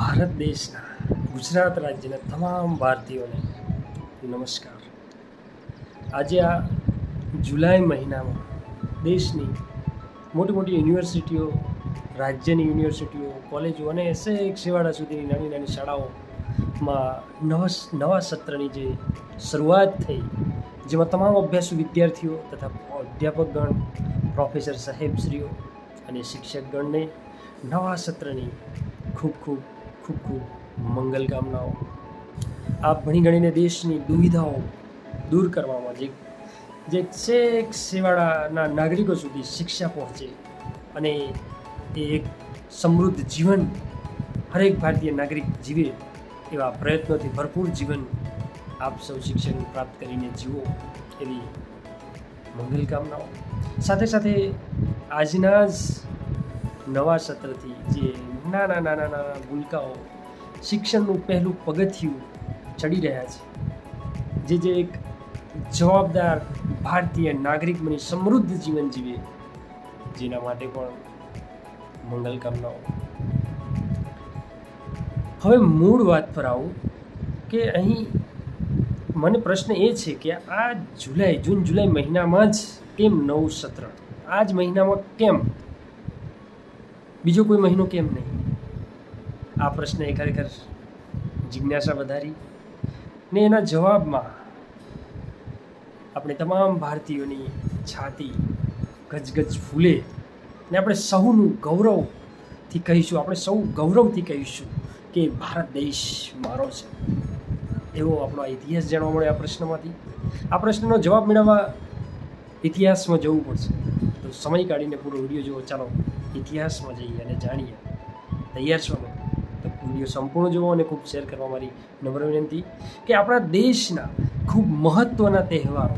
ભારત દેશના ગુજરાત રાજ્યના તમામ ભારતીયોને નમસ્કાર. આજે આ જુલાઈ મહિનામાં દેશની મોટી મોટી યુનિવર્સિટીઓ, રાજ્યની યુનિવર્સિટીઓ, કોલેજો અને એક છેવાડા સુધીની નાની નાની શાળાઓમાં નવા નવા સત્રની જે શરૂઆત થઈ, જેમાં તમામ અભ્યાસુ વિદ્યાર્થીઓ તથા અધ્યાપકગણ, પ્રોફેસર સાહેબશ્રીઓ અને શિક્ષકગણને નવા સત્રની ખૂબ ખૂબ ખૂબ ખૂબ મંગલ કામનાઓ. આ ભણી ગણીને દેશની દુવિધાઓ દૂર કરવામાં જે જે છેક સેવાળાના નાગરિકો સુધી શિક્ષા પહોંચે અને એ એક સમૃદ્ધ જીવન હરેક ભારતીય નાગરિક જીવે એવા પ્રયત્નોથી ભરપૂર જીવન આપ સૌ શિક્ષણ પ્રાપ્ત કરીને જીવો એવી મંગલ કામનાઓ. સાથે સાથે આજના જ નવા સત્રથી જે નાના નાના નાના ભૂલકાઓ શિક્ષણનું પહેલું પગથિયું ચડી રહ્યા છે. જે જે એક જવાબદાર ભારતીય નાગરિક બની સમૃદ્ધ જીવન જીવે, જેના માટે પણ મંગલ કામનાઓ. હવે મૂળ વાત પર આવું કે અહીં મને પ્રશ્ન એ છે કે આ જુલાઈ, જૂન, જુલાઈ મહિનામાં જ કેમ નવું સત્ર? આ જ મહિનામાં કેમ? બીજો કોઈ મહિનો કેમ નહીં? આ પ્રશ્ન એ ખરેખર જિજ્ઞાસા વધારી ને એના જવાબમાં આપણે તમામ ભારતીયોની છાતી ગજગજ ફૂલે ને આપણે સૌનું ગૌરવથી કહીશું, આપણે સૌ ગૌરવથી કહીશું કે ભારત દેશ મારો છે. એવો આપણો ઇતિહાસ જાણવા મળે આ પ્રશ્નમાંથી. આ પ્રશ્નનો જવાબ મેળવવા ઇતિહાસમાં જવું પડશે. તો સમય કાઢીને પૂરો વીડિયો જુઓ. ચાલો. ઇતિહાસમાં જઈએ અને જાણીએ. તૈયાર છો તો વીડિયો સંપૂર્ણ જુઓ અને ખૂબ શેર કરવા મારી નમ્ર વિનંતી કે આપણા દેશના ખૂબ મહત્ત્વના તહેવારો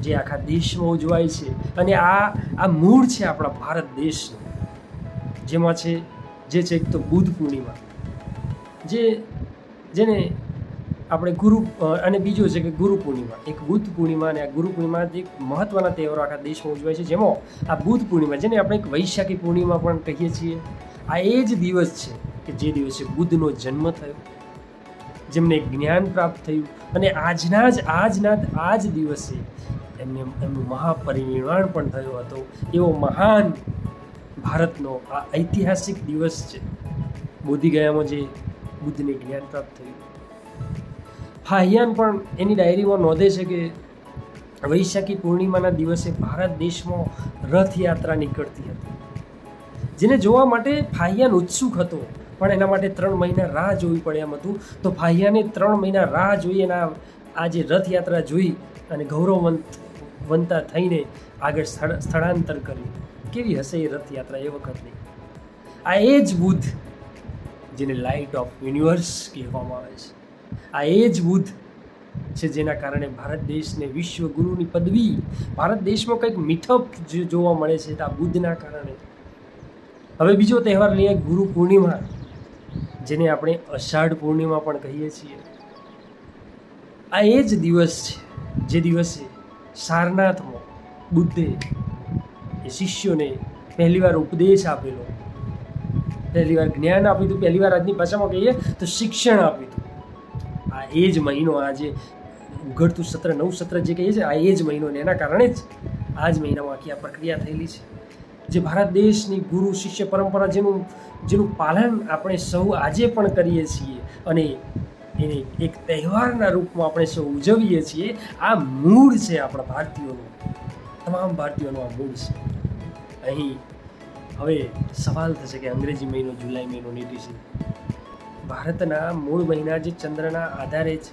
જે આખા દેશમાં ઉજવાય છે અને આ આ મૂળ છે આપણા ભારત દેશનું. જેમાં છે, જે છે એક તો બુદ્ધ પૂર્ણિમા, જે, જેને આપણે ગુરુ અને બીજું છે કે ગુરુ પૂર્ણિમા. એક બુદ્ધ પૂર્ણિમા અને આ ગુરુ પૂર્ણિમા એક મહત્ત્વના તહેવારો આખા દેશમાં ઉજવાય છે. જેમાં આ બુદ્ધ પૂર્ણિમા, જેને આપણે એક વૈશાખી પૂર્ણિમા પણ કહીએ છીએ, આ એ જ દિવસ છે કે જે દિવસે બુદ્ધનો જન્મ થયો, જેમને જ્ઞાન પ્રાપ્ત થયું અને આજના જ, આજના આ જ દિવસે એમને, એમનું મહાપરિનિર્વાણ પણ થયો હતો. એવો મહાન ભારતનો આ ઐતિહાસિક દિવસ છે. બોધિગયામાં જે બુદ્ધને જ્ઞાન પ્રાપ્ત થયું. ફાહિયાન પણ એની ડાયરીમાં નોંધે છે કે વૈશાખી પૂર્ણિમાના દિવસે ભારત દેશમાં રથયાત્રા નીકળતી હતી. જેને જોવા માટે ફાહિયાન ઉત્સુક હતો, પણ એના માટે ત્રણ મહિના રાહ જોવી પડે એમ હતું. તો ફાહિયાને ત્રણ મહિના રાહ જોઈ એના આ જે રથયાત્રા જોઈ અને ગૌરવવંત વંતા થઈને આગળ સ્થળ સ્થળાંતર કર્યું. કેવી હશે એ રથયાત્રા એ વખતની? આ એ જ બુદ્ધ જેને લાઇટ ઓફ યુનિવર્સ કહેવામાં આવે છે. આ એ જ બુદ્ધ છે જેના કારણે ભારત દેશને વિશ્વ પદવી, ભારત દેશમાં કંઈક મીઠપ જોવા મળે છે આ બુદ્ધના કારણે. હવે બીજો તહેવાર લઈએ ગુરુ પૂર્ણિમા, જેને આપણે અષાઢ પૂર્ણિમા પણ કહીએ છીએ. આ એ જ દિવસ છે જે દિવસે સારનાથમાં બુદ્ધે એ શિષ્યોને પહેલીવાર ઉપદેશ આપેલો. પહેલીવાર જ્ઞાન આપ્યું હતું. પહેલીવાર આજની ભાષામાં કહીએ તો શિક્ષણ આપ્યું. એ જ મહિનો આ જે ઉઘડતું સત્ર, નવું સત્ર જે કહીએ છીએ, આ એ જ મહિનો ને એના કારણે જ આ જ મહિનામાં આખી આ પ્રક્રિયા થયેલી છે. જે ભારત દેશની ગુરુ, શિષ્ય પરંપરા જેનું જેનું પાલન આપણે સૌ આજે પણ કરીએ છીએ અને એને એક તહેવારના રૂપમાં આપણે સૌ ઉજવીએ છીએ, આ મૂળ છે આપણા ભારતીયોનું. તમામ ભારતીયોનું આ મૂળ છે. અહીં હવે સવાલ થશે કે અંગ્રેજી મહિનો, જુલાઈ મહિનો નીતિ છે. ભારતના મૂળ મહિના જે ચંદ્રના આધારે જ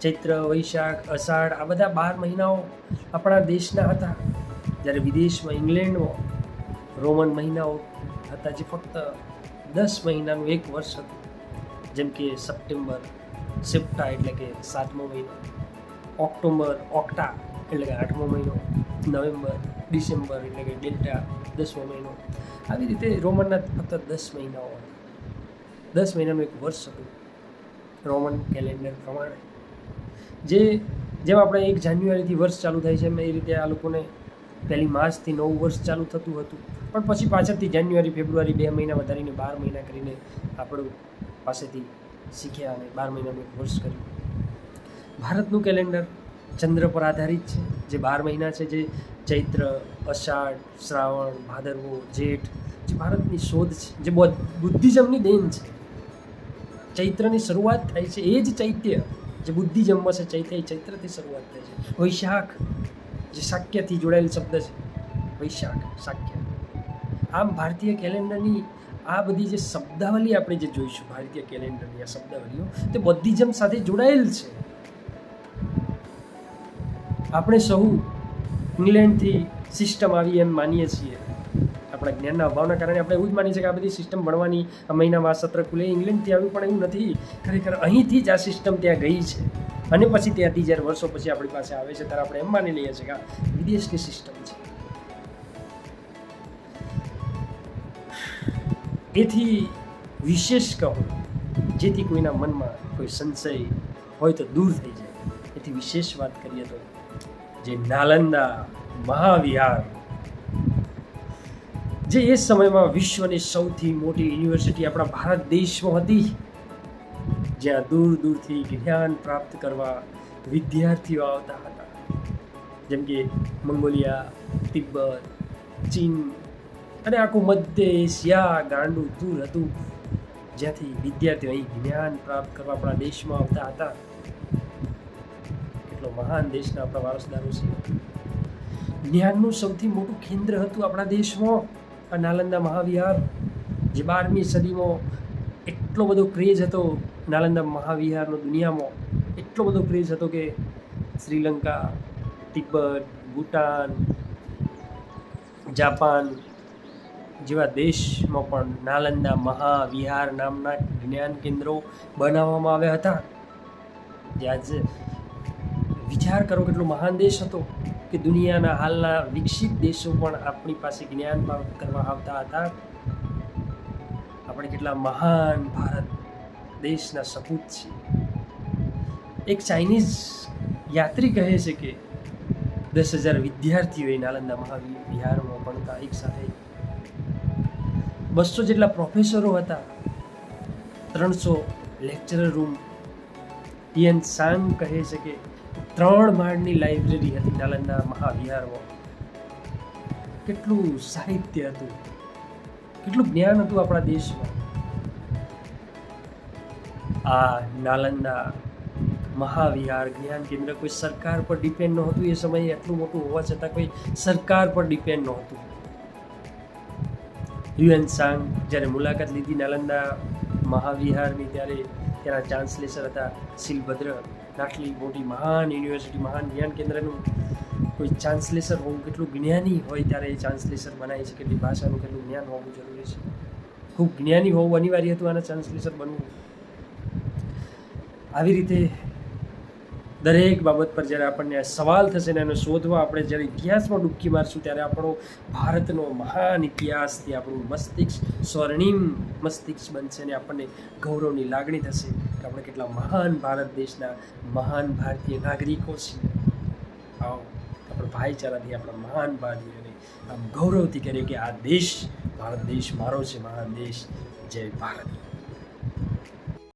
ચૈત્ર, વૈશાખ, અષાઢ, આ બધા બાર મહિનાઓ આપણા દેશના હતા. જ્યારે વિદેશમાં, ઇંગ્લેન્ડમાં રોમન મહિનાઓ હતા જે ફક્ત દસ મહિનાનું એક વર્ષ હતું. જેમ કે સપ્ટેમ્બર, સેપ્ટા એટલે કે સાતમો મહિનો, ઓક્ટોબર, ઓક્ટા એટલે કે આઠમો મહિનો, નવેમ્બર, ડિસેમ્બર એટલે કે ડેલ્ટા દસમો મહિનો. આવી રીતે રોમનના ફક્ત દસ મહિનાઓ હતા. દસ મહિનાનું એક વર્ષ હતું, રોમન કેલેન્ડર પ્રમાણે. જે, જેમ આપણે એક જાન્યુઆરીથી વર્ષ ચાલુ થાય છે એમ એ રીતે આ લોકોને પહેલી માર્ચથી નવું વર્ષ ચાલુ થતું હતું. પણ પછી પાછળથી જાન્યુઆરી, ફેબ્રુઆરી બે મહિના વધારીને બાર મહિના કરીને આપણું પાસેથી શીખ્યા અને બાર મહિનાનું એક વર્ષ કર્યું. ભારતનું કેલેન્ડર ચંદ્ર પર આધારિત છે. જે બાર મહિના છે, જે ચૈત્ર, અષાઢ, શ્રાવણ, ભાદરવો, જેઠ, જે ભારતની શોધ છે, જે બૌદ્ધ- બુદ્ધિઝમની દેન છે. ચૈત્રની શરૂઆત થાય છે, એ જ ચૈત્ય જે બુદ્ધિઝમમાં છે ચૈત્ય એ ચૈત્રથી શરૂઆત થાય છે. વૈશાખ જે શાક્યથી જોડાયેલ શબ્દ છે, વૈશાખ શાક્ય આમ ભારતીય કેલેન્ડરની આ બધી જે શબ્દાવલી આપણે જે જોઈશું, ભારતીય કેલેન્ડરની આ શબ્દાવલીઓ, તે બુદ્ધિઝમ સાથે જોડાયેલ છે. આપણે સૌ ઇંગ્લેન્ડથી સિસ્ટમ આવી એમ માનીએ છીએ. આપણા જ્ઞાનના અભાવના કારણે આપણે એવું જ માની છે કે આ બધી સિસ્ટમ ભણવાની મહિનામાં સત્ર ખુલે, ઇંગ્લેન્ડથી આવ્યું પણ એવું નથી. ખરેખર અહીંથી જ આ સિસ્ટમ ત્યાં ગઈ છે. અને પછી ત્યાંથી જ્યારે વર્ષો પછી આપણી પાસે આવે છે ત્યારે આપણે એમ માની લઈએ છીએ કે આ વિદેશની સિસ્ટમ છે. એથી વિશેષ કહું, જેથી કોઈના મનમાં કોઈ સંશય હોય તો દૂર થઈ જાય. એથી વિશેષ વાત કરીએ તો જે નાલંદા મહાવિહાર જે એ સમયમાં વિશ્વની સૌથી મોટી યુનિવર્સિટી આપણા ભારત દેશમાં હતી, જ્યાં દૂર દૂરથી જ્ઞાન પ્રાપ્ત કરવા વિદ્યાર્થીઓ આવતા હતા. જેમ કે મંગોલિયા, તિબ્બત, ચીન અને આખું મધ્ય એશિયા ગાંડું દૂર હતું, જ્યાંથી વિદ્યાર્થીઓ અહીં જ્ઞાન પ્રાપ્ત કરવા આપણા દેશમાં આવતા હતા. કેટલો મહાન દેશના આપણા વારસદારો છે. જ્ઞાનનું સૌથી મોટું કેન્દ્ર હતું આપણા દેશમાં. આ નાલંદા મહાવિહાર, જે બારમી સદીમાં એટલો બધો ક્રેઝ હતો નાલંદા મહાવિહારનો દુનિયામાં, એટલો બધો ક્રેઝ હતો કે શ્રીલંકા, તિબ્બત, ભૂટાન, જાપાન જેવા દેશમાં પણ નાલંદા મહાવિહાર નામના જ્ઞાન કેન્દ્રો બનાવવામાં આવ્યા હતા. જે આજે વિચાર કરો કેટલો મહાન દેશ હતો. કે દુનિયાના હાલના વિકસિત દેશો પણ આપણી પાસે જ્ઞાન પ્રાપ્ત કરવા આવતા હતા. આપણે કેટલા મહાન ભારત દેશના સપૂત છીએ. એક ચાઇનીઝ યાત્રી કહે છે કે દસ હજાર વિદ્યાર્થીઓએ નાલંદા મહાવિહારમાં ભણતા એક સાથે બસો જેટલા પ્રોફેસરો હતા. ત્રણસો લેક્ચરર રૂમ યન સાંગ કહે છે કે ત્રણ માળની લાઇબ્રેરી હતી નાલંદા મહાવિહારમાં. કેટલું સાહિત્ય હતું. કેટલું જ્ઞાન હતું આપણા દેશમાં. આ નાલંદા મહાવિહાર જ્ઞાન કેન્દ્ર કોઈ સરકાર પર ડિપેન્ડ નહોતું, એ સમયે એટલું મોટું હોવા છતાં કોઈ સરકાર પર ડિપેન્ડ નહોતું. યુએન સાંગ જ્યારે મુલાકાત લીધી નાલંદા મહાવિહારની ત્યારે ત્યાં ચાન્સલેસર હતા શિલભદ્ર. આટલી મોટી મહાન યુનિવર્સિટી મહાન જ્ઞાન કેન્દ્રનું કોઈ ચાન્સલેસર હોવું કેટલું જ્ઞાની હોય ત્યારે એ ચાન્સલેસર બનાવે છે કેટલી ભાષાનું કેટલું જ્ઞાન હોવું જરૂરી છે. ખૂબ જ્ઞાની હોવું અનિવાર્ય હતું આના ચાન્સલેસર બનવું. આવી રીતે દરેક બાબત પર જ્યારે આપણને સવાલ થશે ને એને શોધવા આપણે જ્યારે ઇતિહાસમાં ડૂબકી મારશું ત્યારે આપણો ભારતનો મહાન ઇતિહાસથી આપણું મસ્તિષ્ક સ્વર્ણિમ મસ્તિષ્ક બનશે અને આપણને ગૌરવની લાગણી થશે. કે આપણે કેટલા મહાન ભારત દેશના મહાન ભારતીય નાગરિકો છીએ. આવો, આપણે ભાઈચારાથી આપણા મહાન ભારતીયોને આમ ગૌરવથી કરીએ કે આ દેશ, ભારત દેશ મારો છે, મહાન દેશ. જય ભારત.